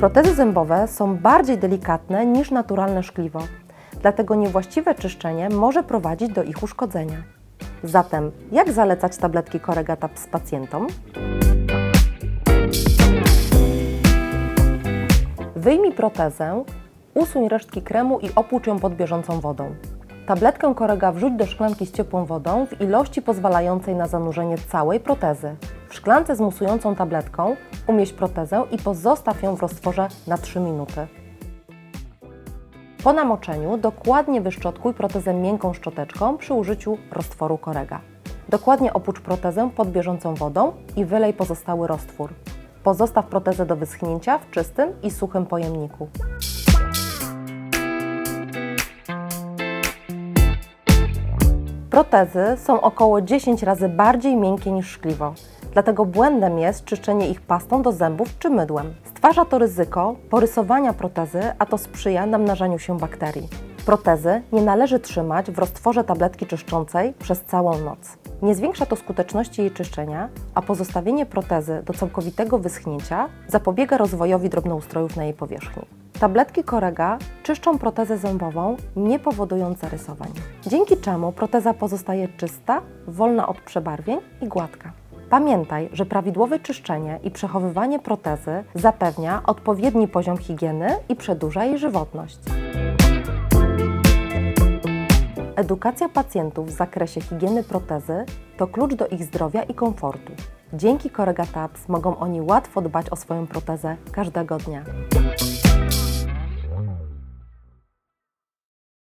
Protezy zębowe są bardziej delikatne niż naturalne szkliwo, dlatego niewłaściwe czyszczenie może prowadzić do ich uszkodzenia. Zatem, jak zalecać tabletki Corregatabs pacjentom? Wyjmij protezę, usuń resztki kremu i opłucz ją pod bieżącą wodą. Tabletkę korega wrzuć do szklanki z ciepłą wodą w ilości pozwalającej na zanurzenie całej protezy. W szklance z musującą tabletką umieść protezę i pozostaw ją w roztworze na 3 minuty. Po namoczeniu dokładnie wyszczotkuj protezę miękką szczoteczką przy użyciu roztworu korega. Dokładnie opłucz protezę pod bieżącą wodą i wylej pozostały roztwór. Pozostaw protezę do wyschnięcia w czystym i suchym pojemniku. Protezy są około 10 razy bardziej miękkie niż szkliwo, dlatego błędem jest czyszczenie ich pastą do zębów czy mydłem. Stwarza to ryzyko porysowania protezy, a to sprzyja namnażaniu się bakterii. Protezy nie należy trzymać w roztworze tabletki czyszczącej przez całą noc. Nie zwiększa to skuteczności jej czyszczenia, a pozostawienie protezy do całkowitego wyschnięcia zapobiega rozwojowi drobnoustrojów na jej powierzchni. Tabletki Korega czyszczą protezę zębową, nie powodując zarysowań, dzięki czemu proteza pozostaje czysta, wolna od przebarwień i gładka. Pamiętaj, że prawidłowe czyszczenie i przechowywanie protezy zapewnia odpowiedni poziom higieny i przedłuża jej żywotność. Edukacja pacjentów w zakresie higieny protezy to klucz do ich zdrowia i komfortu. Dzięki Corega Tabs mogą oni łatwo dbać o swoją protezę każdego dnia.